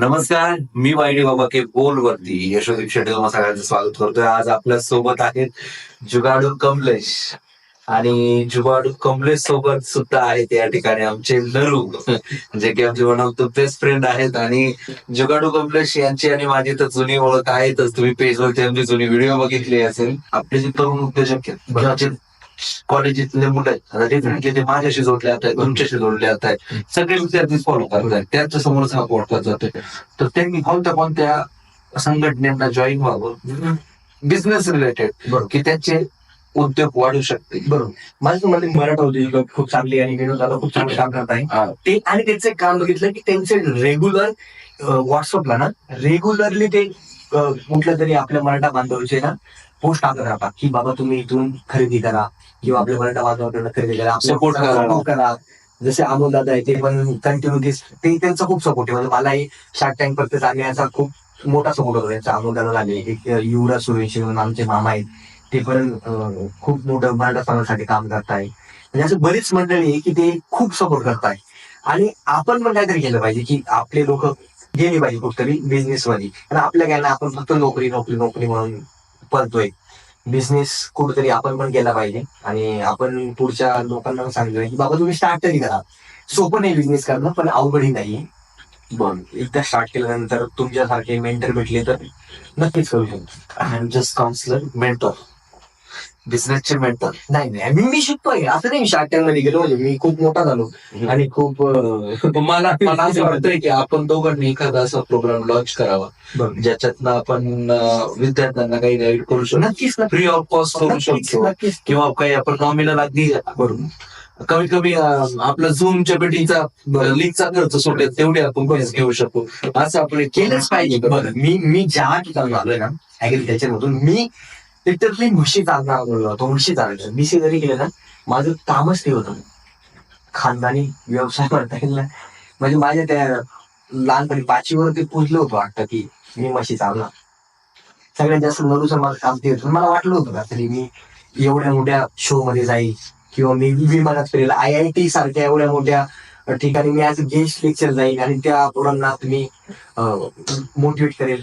नमस्कार मी वाईडी बाबा के बोल वरती यशोदीप शेट्टी तुम्हाला सगळ्यांचं स्वागत करतोय. आज आपल्यासोबत आहेत जुगाडू कमलेश. आणि जुगाडू कमलेश सोबत सुद्धा आहेत या ठिकाणी आमचे नरू जे की आमचे one of the best friend आहेत. आणि जुगाडू कमलेश यांची आणि माझी तर जुनी ओळख आहेतच. तुम्ही पेजवरती आमची जुनी व्हिडिओ बघितली असेल. आपले जे तरुण उद्योजक आहेत कॉलेजीतले मुलं आहेत. डेफिनेटली ते माझ्याशी जोडले आहेत तुमच्याशी जोडले आहेत. सगळे विद्यार्थी फॉलो करतात त्यांच्या समोरच हा पोर्टला जातोय. तर त्यांनी कोणत्या कोणत्या संघटनेला जॉईन व्हावं? बिझनेस रिलेटेड बरोबर. की त्यांचे उद्योग वाढू शकते बरोबर. माझं म्हणणे मराठा उद्योजक खूप चांगली आणि दादा खूप चांगलं काम करत आहे. ते आणि त्यांचं एक काम बघितलं की त्यांचे रेग्युलर व्हॉट्सअपला ना रेग्युलरली ते कुठल्या तरी आपल्या मराठा बांधवाचे ना पोस्ट टाकत राहतात की बाबा तुम्ही इथून खरेदी करा. किंवा आपल्या मराठा बांधवाकडनं खरेदी करा Support करा. जसे अमोल दादा आहे ते पण कंटिन्यू ते त्यांचा खूप सपोर्ट आहे. म्हणजे मलाही शार्क टँक पर्यंत आणण्याचा खूप मोठा सपोर्ट होता. त्यांचा अमोल दादा झाले एक युवराज सुरेश म्हणून आमचे मामा आहेत. ते पण अं, खूप मोठं मराठा समाजासाठी काम करताय. म्हणजे असं बरीच मंडळी आहे की ते खूप सपोर्ट करताय. आणि आपण पण काहीतरी केलं पाहिजे की आपले लोक गेले पाहिजे कुठतरी बिझनेस मध्ये. आणि आपल्या काय ना आपण फक्त नोकरी नोकरी नोकरी म्हणून पळतोय बिझनेस कुठेतरी आपण पण केला पाहिजे. आणि आपण पुढच्या लोकांना पण सांगितलं की बाबा तुम्ही स्टार्ट तरी करा. सोपं नाही बिझनेस करणं पण अवघडही नाही बरं एकदा स्टार्ट केल्यानंतर तुमच्यासारखे मेंटर भेटले तर नक्कीच करू शकतो. I am just counsellor mentor बिझनेसचे mentor नाही नाही मी शिकतोय. असं नाही शार्क टँकमध्ये गेलो म्हणजे मी खूप मोठा झालो. आणि खूप मला मला असं वाटतंय की आपण दोघांनी एखादा असा प्रोग्राम लॉन्च करावा. ज्याच्यातनं आपण विद्यार्थ्यांना काही गाईड करू शकतो. नक्कीच फ्री ऑफ कॉस्ट करू शकतो. किंवा काही आपण नॉमिनल अगदी बरोबर कमीत कमी आपला झूमच्या बेटिंगचा लिंकचा खर्च सोडेल तेवढे आपण पैसे घेऊ शकू असं आपण केलंच पाहिजे. मी मी ज्या ठिकाणी आलोय ना ऍग्रिकल्चरमधून मी लिटरली म्हशी चालणार बोललो होतो म्हशी चालणार मी जरी केलं ना माझं कामच ते होतं. खानदानी व्यवसाय म्हणता येईल ना. म्हणजे माझ्या त्या लहानपणी पाचवीवर ते पुजलं होतं वाटतं की मी म्हशी चालणार. सगळ्यात जास्त नरूचं माझं काम ते होतं. मला वाटलं होतं का तरी मी एवढ्या मोठ्या शो मध्ये जाईल किंवा मी विमानात फिरेल. आय आय टी सारख्या एवढ्या मोठ्या ठिकाणी मी आज गेस्ट लेक्चर जाईल आणि त्या पोरांना तुम्ही मोटिवेट करेल.